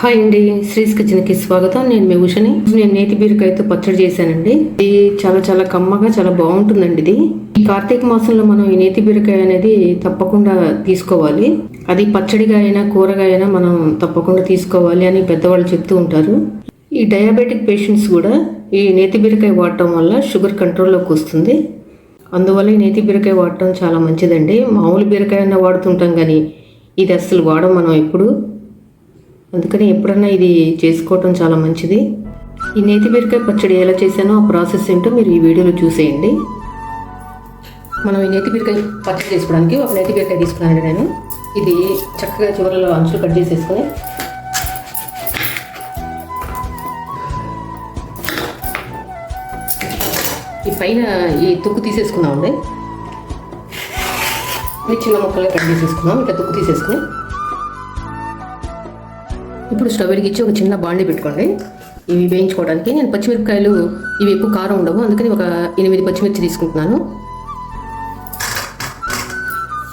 Hi అండి శ్రీస్ కిచెన్కి స్వాగతం. నేను మీ ఉషని. నేను నేతి బీరకాయతో పచ్చడి చేశానండి. ఇది చాలా చాలా కమ్మగా చాలా బాగుంటుందండి ఇది. ఈ కార్తీక మాసంలో మనం ఈ నేతి బీరకాయ అనేది తప్పకుండా తీసుకోవాలి. అది పచ్చడిగా అయినా కూరగా అయినా మనం తప్పకుండా తీసుకోవాలి అని పెద్దవాళ్ళు చెప్తూ ఉంటారు. ఈ డయాబెటిక్ పేషెంట్స్ కూడా ఈ నేతి బీరకాయ వాడటం వల్ల షుగర్ కంట్రోల్లోకి వస్తుంది. అందువల్ల ఈ నేతి బీరకాయ వాడటం చాలా మంచిదండి. మామూలు బీరకాయ అయినా వాడుతుంటాం కానీ ఇది అస్సలు వాడడం మనం ఎప్పుడు. అందుకని ఎప్పుడన్నా ఇది చేసుకోవటం చాలా మంచిది. ఈ నేతి బీరకాయ పచ్చడి ఎలా చేశానో ఆ ప్రాసెస్ ఏంటో మీరు ఈ వీడియోలో చూసేయండి. మనం ఈ నేతి బీరకాయ పచ్చడి చేసుకోవడానికి ఒక నేతి బీరకాయ తీసుకున్నాను నేను. ఇది చక్కగా చివరిలో అంచులు కట్ చేసేసుకొని. ఈ పైన ఈ తుక్కు తీసేసుకుందామండి. ఇది చిన్న ముక్కలుగా కట్ చేసేసుకుందాం. ఇట్లా తుక్కు తీసేసుకుని ఇప్పుడు స్టవ్ వెలిగించి ఒక చిన్న బాండి పెట్టుకోండి. ఇవి వేయించుకోవడానికి నేను పచ్చిమిరపకాయలు ఇవి ఎక్కువ కారం ఉండవు. అందుకని ఒక ఎనిమిది పచ్చిమిర్చి తీసుకుంటున్నాను.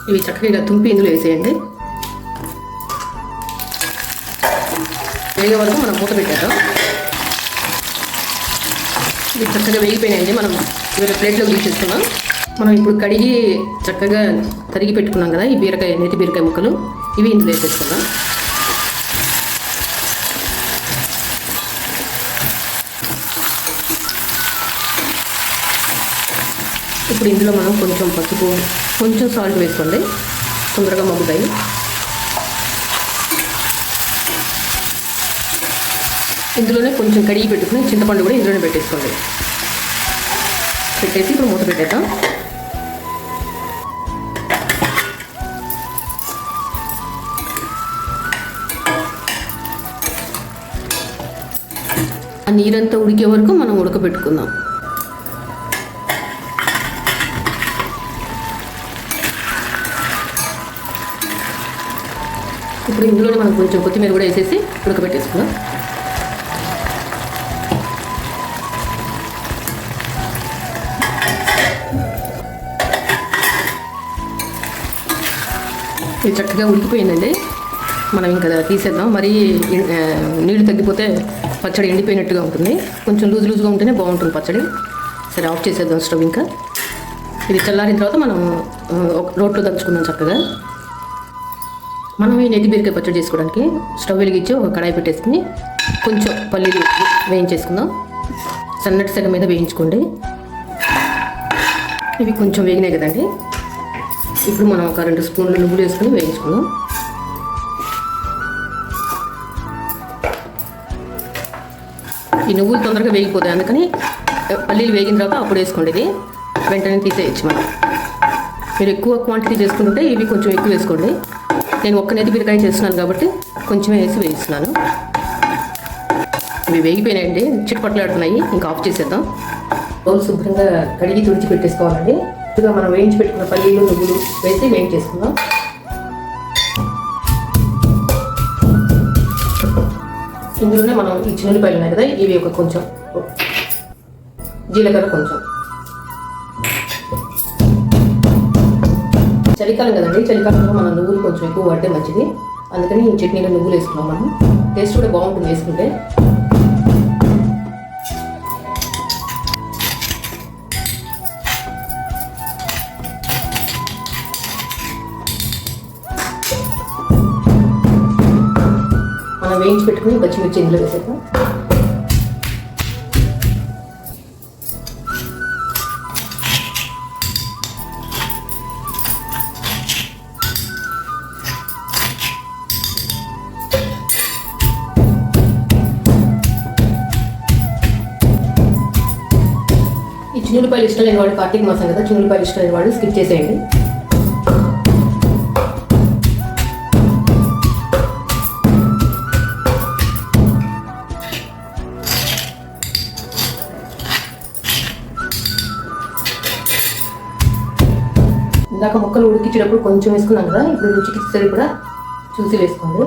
ఇవి చక్కగా ఇలా తుంపి ఇందులో వేసేయండి. వేగే వరకు మనం మూత పెట్టేద్దాం. ఇవి చక్కగా వేగిపోయినాయండి. మనం వేరే ప్లేట్లో తీసేసుకున్నాం మనం ఇప్పుడు కడిగి చక్కగా తరిగి పెట్టుకున్నాం కదా ఈ బీరకాయ నేతి బీరకాయ ముక్కలు. ఇవి ఇందులో వేసేసుకుందాం. ఇప్పుడు ఇందులో మనం కొంచెం పసుపు కొంచెం సాల్ట్ వేసుకోండి. తొందరగా మగ్గుతాయి. ఇందులోనే కొంచెం కడిగి పెట్టుకుని చింతపండు కూడా ఇందులోనే పెట్టేసుకోండి. పెట్టేసి ఇప్పుడు మూత పెట్టేద్దాం. ఆ నీరంతా ఉడికే వరకు మనం ఉడకబెట్టుకుందాం. ఇప్పుడు ఇందులోనే మనం కొంచెం కొత్తిమీర కూడా వేసేసి ఉడకబెట్టేసుకుందాం. ఇది చక్కగా ఉడికిపోయిందండి. మనం ఇంకా తీసేద్దాం. మరీ ఆ, నీళ్ళు తగ్గిపోతే పచ్చడి ఎండిపోయినట్టుగా ఉంటుంది. కొంచెం లూజ్ లూజ్గా ఉంటేనే బాగుంటుంది పచ్చడి. సరే ఆఫ్ చేసేద్దాం స్టవ్ ఇంకా. ఇది చల్లారిన తర్వాత మనం రోట్లో దంచుకుందాం చక్కగా. మనం ఈ నెత్తి బీరకాయ పచ్చడి చేసుకోవడానికి స్టవ్ వెలిగించి ఒక కడాయి పెట్టేసుకుని కొంచెం పల్లీలు వేయించేసుకుందాం. సన్నటి సెగ మీద వేయించుకోండి. ఇవి కొంచెం వేగినాయి కదండి. ఇప్పుడు మనం ఒక రెండు స్పూన్లు నువ్వులు వేసుకుని వేయించుకుందాం. ఈ నువ్వులు తొందరగా వేగిపోతాయి. అందుకని పల్లీలు వేగిన తర్వాత అప్పుడు వేసుకోండి ఇది. వెంటనే తీసేయచ్చు మనం. మీరు ఎక్కువ క్వాంటిటీ చేసుకుంటుంటే ఇవి కొంచెం ఎక్కువ వేసుకోండి. నేను ఒక్క నెత్తి బీరకాయ చేస్తున్నాను కాబట్టి కొంచెమే వేసి వేయిస్తున్నాను ఇవి వేగిపోయినాయండి చిట్పట్లాడుతున్నాయి ఇంకా ఆఫ్ చేసేద్దాం. బౌల్ శుభ్రంగా కడిగి తుడిచి పెట్టేసుకోవాలండి. ఇదిగా మనం వేయించి పెట్టుకున్న పల్లీలు నువ్వులు వేసి వేయించేసుకుందాం ఇందులోనే మనం ఈ చిన్నులపాయలు ఉన్నాయి కదా ఇవి ఒక కొంచెం జీలకర్ర కొంచెం. చలికాలం కదండి చలికాలంలో మనం నువ్వులు కొంచెం ఎక్కువ వాడితే మంచిది. అందుకని ఈ చట్నీలో నువ్వులు వేసుకున్నాం మనం. టేస్ట్ కూడా బాగుంటుంది వేసుకుంటే మనం వేయించి పెట్టుకుని పచ్చిమిర్చి ఇందులో వేసేద్దాం. చిన్నపాయలు ఇష్టం లేని వాడు కార్తీక మాసం కదా చిన్నపాయలు ఇష్టం లేని వాడు స్కిప్ చేసేయండి. ఇందాక ముక్కలు ఉడికించేటప్పుడు కొంచెం వేసుకున్నాం కదా ఇప్పుడు రుచికి సరి కూడా చూసి వేసుకోండి.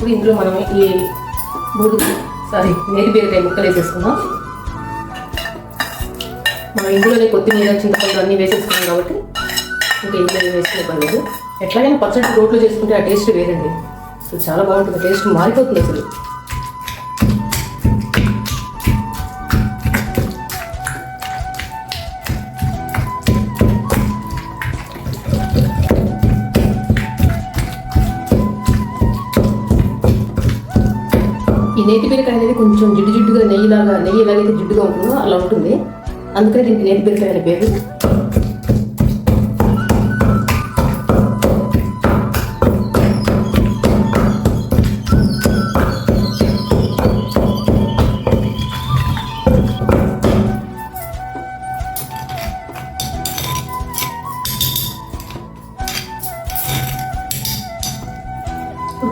ఇప్పుడు ఇందులో మనం ఈ మూడు సారీ నేతి బీరకాయ ముక్కలు వేసేసుకున్నాం మనం ఇందులోనే కొత్తిమీర చింతపండు అన్నీ వేసేసుకున్నాం కాబట్టి ఇంకా ఇందులో వేసుకునే పర్లేదు. ఎట్లాగైనా పచ్చడి రోట్లో చేసుకుంటే ఆ టేస్ట్ వేరండి. అసలు చాలా బాగుంటుంది. టేస్ట్ మారిపోతుంది అసలు. ఈ నేతి బీరకాయ అనేది కొంచెం జిడ్డు జిడ్డుగా నెయ్యిలాగా నెయ్యి ఎలాగైతే జిడ్డుగా ఉంటుందో అలా ఉంటుంది. అందుకని దీనికి నేతి బీరకాయ అనే పేరు.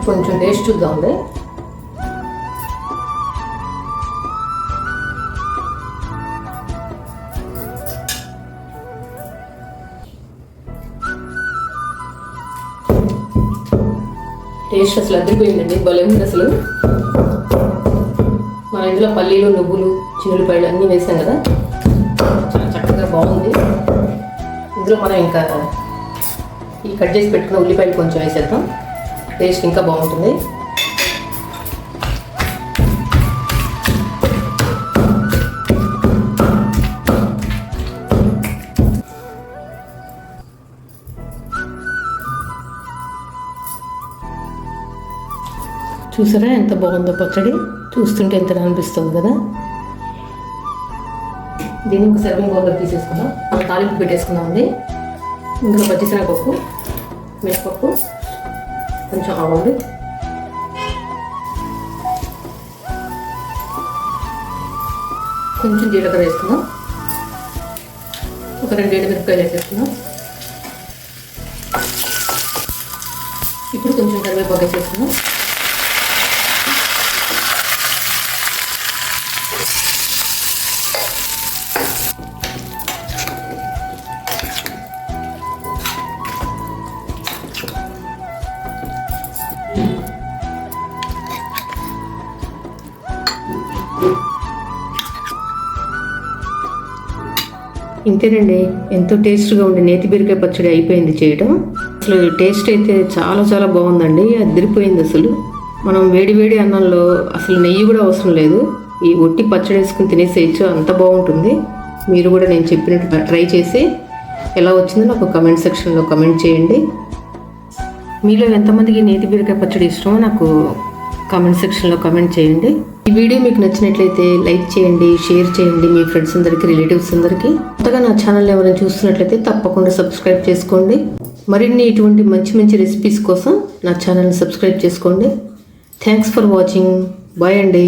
కొంచెం టేస్ట్ చూద్దాంలే టేస్ట్ అసలు అదిరిపోయిందండి. భలే ఉంది అసలు. మన ఇందులో పల్లీలు నువ్వులు చిన్నులపాయలు అన్నీ వేసాం కదా. చాలా చక్కగా బాగుంది. ఇందులో మనం ఇంకా ఈ కట్ చేసి పెట్టుకున్న ఉల్లిపాయలు కొంచెం వేసేద్దాం. టేస్ట్ ఇంకా బాగుంటుంది. చూసారా? ఎంత బాగుందో పచ్చడి. చూస్తుంటే ఎంత అనిపిస్తుంది కదా? దీన్ని ఒక సర్వింగ్ బౌల్లో తీసేసుకుందాం. మనం తాలింపు పెట్టేసుకుందామండి ఇందులో పచ్చిశనగపప్పు మిరపప్పు కొంచెం ఆవాలు. కొంచెం జీలకర్ర వేసుకుందాం. ఒక రెండు మిరపకాయలు వేసేసుకుందాం. ఇప్పుడు కొంచెం కరివేపాకు వేసేసుకుందాం. ఇంతేనండి ఎంతో టేస్ట్గా ఉండే నేతి బీరకాయ పచ్చడి అయిపోయింది చేయడం అసలు టేస్ట్ అయితే చాలా చాలా బాగుందండి అదిరిపోయింది అసలు. మనం వేడి వేడి అన్నంలో అసలు నెయ్యి కూడా అవసరం లేదు. ఈ ఒట్టి పచ్చడి వేసుకుని తినేసేయచ్చు అంత బాగుంటుంది. మీరు కూడా నేను చెప్పినట్టు ట్రై చేసి ఎలా వచ్చిందో నాకు కమెంట్ సెక్షన్లో కమెంట్ చేయండి. మీలో ఎంతమందికి నేతి బీరకాయ పచ్చడి ఇష్టమో నాకు కామెంట్ సెక్షన్లో కామెంట్ చేయండి. ఈ వీడియో మీకు నచ్చినట్లయితే లైక్ చేయండి షేర్ చేయండి మీ ఫ్రెండ్స్ అందరికీ రిలేటివ్స్ అందరికీ. కొత్తగా నా ఛానల్ ఎవరైనా చూస్తున్నట్లయితే తప్పకుండా సబ్స్క్రైబ్ చేసుకోండి. మరిన్ని ఇటువంటి మంచి మంచి రెసిపీస్ కోసం నా ఛానల్ని సబ్స్క్రైబ్ చేసుకోండి. థ్యాంక్స్ ఫర్ వాచింగ్ బాయ్ అండి.